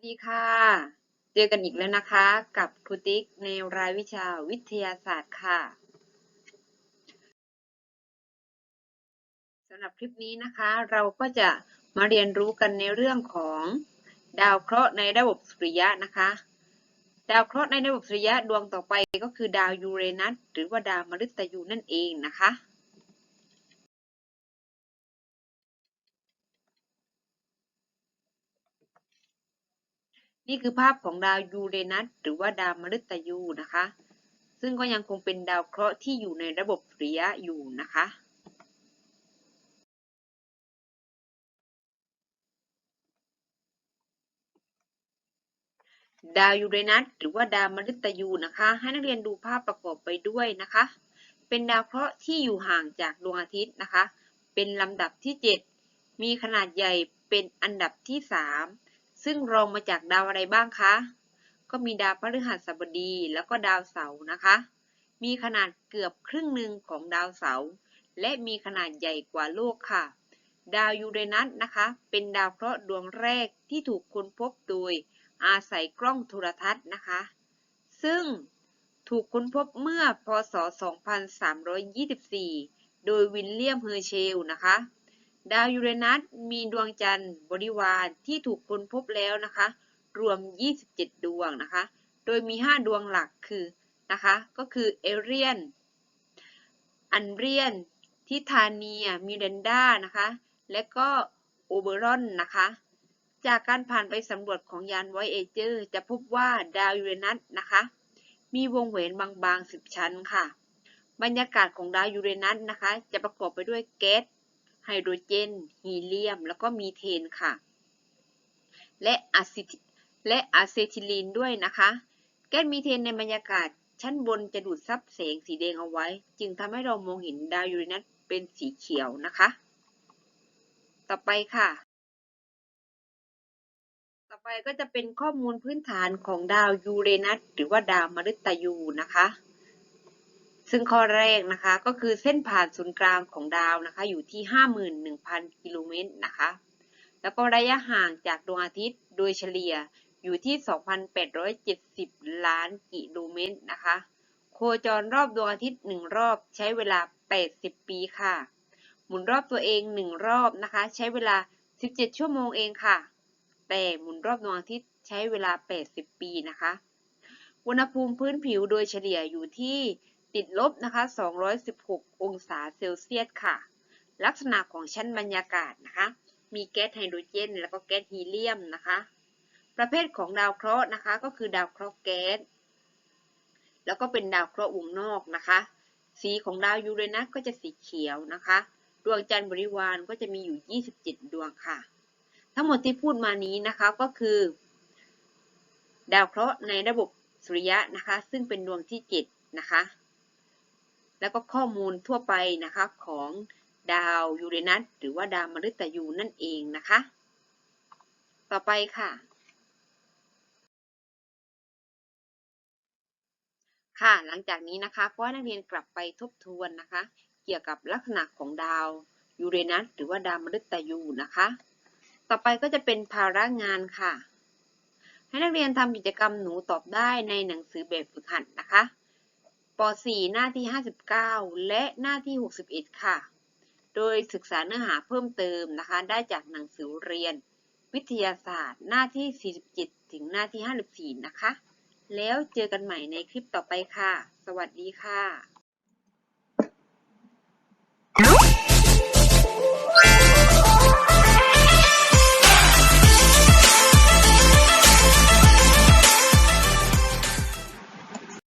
วัสดีค่ะ เจอกันอีกแล้วนะคะ กับครูติ๊กในรายวิชาวิทยาศาสตร์ค่ะสำหรับคลิปนี้นะคะ เราก็จะมาเรียนรู้กันในเรื่องของดาวเคราะห์ในระบบสุริยะนะคะ ดาวเคราะห์ในระบบสุริยะดวงต่อไปก็คือดาวยูเรนัสหรือว่าดาวมฤตยูนั่นเองนะคะ นี่คือภาพของดาวยูเรนัสหรือว่าดาวมฤตยูนะคะ ซึ่งก็ยังคงเป็นดาวเคราะห์ที่อยู่ในระบบสุริยะอยู่นะคะดาวยูเรนัสหรือว่าดาวมฤตยูนะคะ ให้นักเรียนดูภาพประกอบไปด้วยนะคะ เป็นดาวเคราะห์ที่อยู่ห่างจากดวงอาทิตย์นะคะ เป็นลำดับที่ 7 มีขนาดใหญ่เป็นอันดับที่ 3 ซึ่งรองมาจากดาวอะไรบ้างคะ ก็มีดาวพฤหัสบดีแล้วก็ดาวเสาร์นะคะ มีขนาดเกือบครึ่งหนึ่งของดาวเสาร์และมีขนาดใหญ่กว่าโลกค่ะ ดาวยูเรนัสนะคะ เป็นดาวเคราะห์ดวงแรกที่ถูกค้นพบโดยอาศัยกล้องโทรทัศน์นะคะ ซึ่งถูกค้นพบเมื่อพศ 2324 โดยวิลเลียม เฮอร์เชลนะคะ ดาวยูเรนัสมีดวงจันทร์บริวารที่ถูกค้นพบแล้วนะคะ รวม 27 ดวงนะคะ โดยมี 5 ดวงหลักคือนะคะ ก็คือเอเรียน อันเรียน ทิทาเนีย มิเรนดานะคะ และก็โอเบรอนนะคะ จากการผ่านไปสำรวจของยานไวเอเจอร์ จะพบว่าดาวยูเรนัสนะคะ มีวงแหวนบางๆ 10 ชั้นค่ะ บรรยากาศของดาวยูเรนัสนะคะ จะประกอบไปด้วยแก๊ส ไฮโดรเจน ฮีเลียม แล้วก็มีเทนค่ะ และอะซิทและอะเซทิลีนด้วยนะคะ แก๊สมีเทนในบรรยากาศชั้นบนจะดูดซับแสงสีแดงเอาไว้ จึงทำให้เรามองเห็นดาวยูเรนัสเป็นสีเขียวนะคะ ต่อไปค่ะ ต่อไปก็จะเป็นข้อมูลพื้นฐานของดาวยูเรนัสหรือว่าดาวมฤตยูนะคะ ซึ่งข้อแรกนะคะก็คือเส้นผ่านศูนย์กลางของดาวนะคะอยู่ที่ 51,000 กิโลเมตรนะคะ แล้วก็ระยะห่างจากดวงอาทิตย์โดยเฉลี่ยอยู่ที่ 2,870 ล้านกิโลเมตรนะคะ โคจรรอบดวงอาทิตย์ 1 รอบใช้เวลา 80 ปีค่ะ หมุนรอบตัวเอง 1 รอบนะคะ ใช้เวลา 17 ชั่วโมงเองค่ะ แต่หมุนรอบดวงอาทิตย์ใช้เวลา 80 ปีนะคะ อุณหภูมิพื้นผิวโดยเฉลี่ยอยู่ที่ ติดลบนะคะ 216 องศาเซลเซียสค่ะ ลักษณะของชั้นบรรยากาศนะคะ มีแก๊สไฮโดรเจน แล้วก็แก๊สฮีเลียมนะคะ ประเภทของดาวเคราะห์นะคะ ก็คือดาวเคราะห์แก๊ส แล้วก็เป็นดาวเคราะห์วงนอกนะคะ สีของดาวยูเรนัสก็จะสีเขียวนะคะ ดวงจันทร์บริวารก็จะมีอยู่ 27 ดวงค่ะ ทั้งหมดที่พูดมานี้นะคะก็คือ ดาวเคราะห์ในระบบสุริยะนะคะ ซึ่งเป็นดวงที่ 7 นะคะ แล้วก็ข้อมูลทั่วไปนะคะของดาวยูเรนัสหรือว่าดาวมฤตยูนั่นเองนะคะ ต่อไปค่ะ ค่ะหลังจากนี้นะคะก็ให้นักเรียนกลับไปทบทวนนะคะ เกี่ยวกับลักษณะของดาวยูเรนัสหรือว่าดาวมฤตยูนะคะ ต่อไปก็จะเป็นภาระงานค่ะ ให้นักเรียนทำกิจกรรมหนูตอบได้ในหนังสือแบบฝึกหัดนะคะ ป .4 หน้าที่ 59 และหน้าที่ 61 ค่ะ โดยศึกษาเนื้อหาเพิ่มเติมนะคะ ได้จากหนังสือเรียน วิทยาศาสตร์ หน้าที่ 47 ถึงหน้าที่ 54 นะคะ แล้วเจอกันใหม่ในคลิปต่อไปค่ะ สวัสดีค่ะ